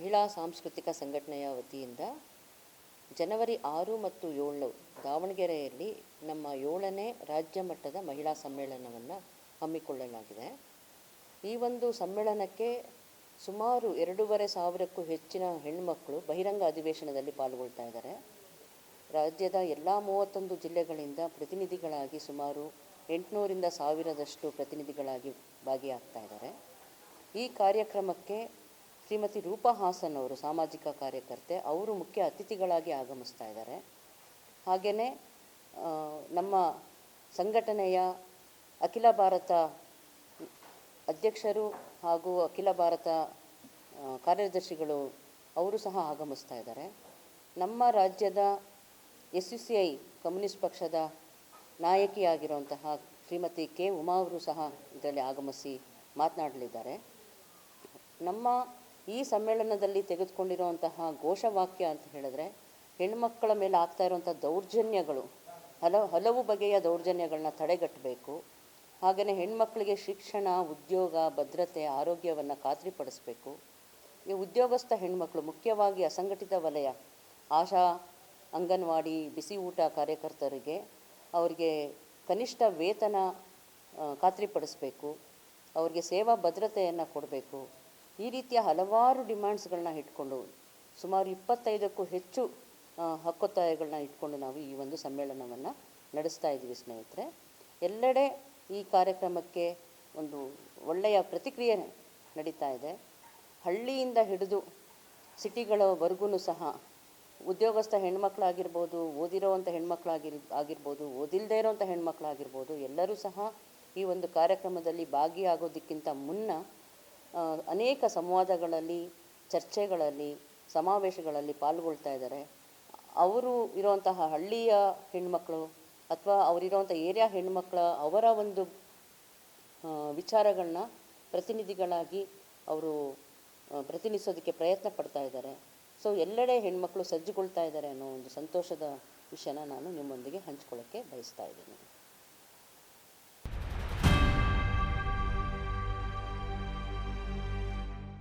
ಮಹಿಳಾ ಸಾಂಸ್ಕೃತಿಕ ಸಂಘಟನೆಯ ವತಿಯಿಂದ ಜನವರಿ ಆರು ಮತ್ತು ಏಳು ದಾವಣಗೆರೆಯಲ್ಲಿ ನಮ್ಮ ಏಳನೇ ರಾಜ್ಯ ಮಟ್ಟದ ಮಹಿಳಾ ಸಮ್ಮೇಳನವನ್ನು ಹಮ್ಮಿಕೊಳ್ಳಲಾಗಿದೆ. ಈ ಒಂದು ಸಮ್ಮೇಳನಕ್ಕೆ ಸುಮಾರು ಎರಡೂವರೆ ಸಾವಿರಕ್ಕೂ ಹೆಚ್ಚಿನ ಹೆಣ್ಣುಮಕ್ಕಳು ಬಹಿರಂಗ ಅಧಿವೇಶನದಲ್ಲಿ ಪಾಲ್ಗೊಳ್ತಾ ಇದ್ದಾರೆ. ರಾಜ್ಯದ ಎಲ್ಲ ಮೂವತ್ತೊಂದು ಜಿಲ್ಲೆಗಳಿಂದ ಪ್ರತಿನಿಧಿಗಳಾಗಿ ಸುಮಾರು ಎಂಟುನೂರಿಂದ ಸಾವಿರದಷ್ಟು ಪ್ರತಿನಿಧಿಗಳಾಗಿ ಭಾಗಿಯಾಗ್ತಾ ಇದ್ದಾರೆ. ಈ ಕಾರ್ಯಕ್ರಮಕ್ಕೆ ಶ್ರೀಮತಿ ರೂಪಾ ಹಾಸನ್ ಅವರು ಸಾಮಾಜಿಕ ಕಾರ್ಯಕರ್ತೆ, ಅವರು ಮುಖ್ಯ ಅತಿಥಿಗಳಾಗಿ ಆಗಮಿಸ್ತಾ ಇದ್ದಾರೆ. ಹಾಗೆಯೇ ನಮ್ಮ ಸಂಘಟನೆಯ ಅಖಿಲ ಭಾರತ ಅಧ್ಯಕ್ಷರು ಹಾಗೂ ಅಖಿಲ ಭಾರತ ಕಾರ್ಯದರ್ಶಿಗಳು ಅವರು ಸಹ ಆಗಮಿಸ್ತಾ ಇದ್ದಾರೆ. ನಮ್ಮ ರಾಜ್ಯದ S U C I communist ಪಕ್ಷದ ನಾಯಕಿಯಾಗಿರುವಂತಹ ಶ್ರೀಮತಿ ಕೆ ಉಮಾ ಅವರು ಸಹ ಇದರಲ್ಲಿ ಆಗಮಿಸಿ ಮಾತನಾಡಲಿದ್ದಾರೆ. ನಮ್ಮ ಈ ಸಮ್ಮೇಳನದಲ್ಲಿ ತೆಗೆದುಕೊಂಡಿರುವಂತಹ ಘೋಷವಾಕ್ಯ ಅಂತ ಹೇಳಿದ್ರೆ, ಹೆಣ್ಮಕ್ಕಳ ಮೇಲೆ ಆಗ್ತಾ ಇರುವಂಥ ದೌರ್ಜನ್ಯಗಳು, ಹಲವು ಹಲವು ಬಗೆಯ ದೌರ್ಜನ್ಯಗಳನ್ನ ತಡೆಗಟ್ಟಬೇಕು. ಹಾಗೆಯೇ ಹೆಣ್ಮಕ್ಳಿಗೆ ಶಿಕ್ಷಣ, ಉದ್ಯೋಗ, ಭದ್ರತೆ, ಆರೋಗ್ಯವನ್ನು ಖಾತ್ರಿಪಡಿಸಬೇಕು. ಈ ಉದ್ಯೋಗಸ್ಥ ಹೆಣ್ಮಕ್ಳು ಮುಖ್ಯವಾಗಿ ಅಸಂಘಟಿತ ವಲಯ, ಆಶಾ, ಅಂಗನವಾಡಿ, ಬಿಸಿ ಊಟ ಕಾರ್ಯಕರ್ತರಿಗೆ ಅವರಿಗೆ ಕನಿಷ್ಠ ವೇತನ ಖಾತ್ರಿಪಡಿಸಬೇಕು. ಅವರಿಗೆ ಸೇವಾ ಭದ್ರತೆಯನ್ನು ಕೊಡಬೇಕು. ಈ ರೀತಿಯ ಹಲವಾರು ಡಿಮ್ಯಾಂಡ್ಸ್ಗಳನ್ನ ಇಟ್ಕೊಂಡು, ಸುಮಾರು ಇಪ್ಪತ್ತೈದಕ್ಕೂ ಹೆಚ್ಚು ಹಕ್ಕೊತ್ತಾಯಗಳನ್ನ ಇಟ್ಕೊಂಡು ನಾವು ಈ ಒಂದು ಸಮ್ಮೇಳನವನ್ನು ನಡೆಸ್ತಾ ಇದ್ದೀವಿ ಸ್ನೇಹಿತರೆ. ಎಲ್ಲೆಡೆ ಈ ಕಾರ್ಯಕ್ರಮಕ್ಕೆ ಒಂದು ಒಳ್ಳೆಯ ಪ್ರತಿಕ್ರಿಯೆ ನಡೀತಾ ಇದೆ. ಹಳ್ಳಿಯಿಂದ ಹಿಡಿದು ಸಿಟಿಗಳವರೆಗೂ ಸಹ ಉದ್ಯೋಗಸ್ಥ ಹೆಣ್ಮಕ್ಳಾಗಿರ್ಬೋದು, ಓದಿರೋವಂಥ ಹೆಣ್ಮಕ್ಳಾಗಿರ್, ಆಗಿರ್ಬೋದು ಓದಿಲ್ಲದೆ ಇರೋವಂಥ ಹೆಣ್ಮಕ್ಳಾಗಿರ್ಬೋದು, ಎಲ್ಲರೂ ಸಹ ಈ ಒಂದು ಕಾರ್ಯಕ್ರಮದಲ್ಲಿ ಭಾಗಿಯಾಗೋದಕ್ಕಿಂತ ಮುನ್ನ ಅನೇಕ ಸಂವಾದಗಳಲ್ಲಿ, ಚರ್ಚೆಗಳಲ್ಲಿ, ಸಮಾವೇಶಗಳಲ್ಲಿ ಪಾಲ್ಗೊಳ್ತಾ ಇದ್ದಾರೆ. ಅವರು ಇರುವಂತಹ ಹಳ್ಳಿಯ ಹೆಣ್ಮಕ್ಳು ಅಥವಾ ಅವರಿರುವಂಥ ಏರಿಯಾ ಹೆಣ್ಮಕ್ಳ ಅವರ ಒಂದು ವಿಚಾರಗಳನ್ನ ಪ್ರತಿನಿಧಿಗಳಾಗಿ ಅವರು ಪ್ರತಿನಿಧಿಸೋದಕ್ಕೆ ಪ್ರಯತ್ನ ಪಡ್ತಾ ಇದ್ದಾರೆ. ಸೊ, ಎಲ್ಲೆಡೆ ಹೆಣ್ಮಕ್ಳು ಸಜ್ಜುಗೊಳ್ತಾ ಇದ್ದಾರೆ ಅನ್ನೋ ಒಂದು ಸಂತೋಷದ ವಿಷಯನ ನಾನು ನಿಮ್ಮೊಂದಿಗೆ ಹಂಚ್ಕೊಳ್ಳೋಕ್ಕೆ ಬಯಸ್ತಾ ಇದ್ದೀನಿ.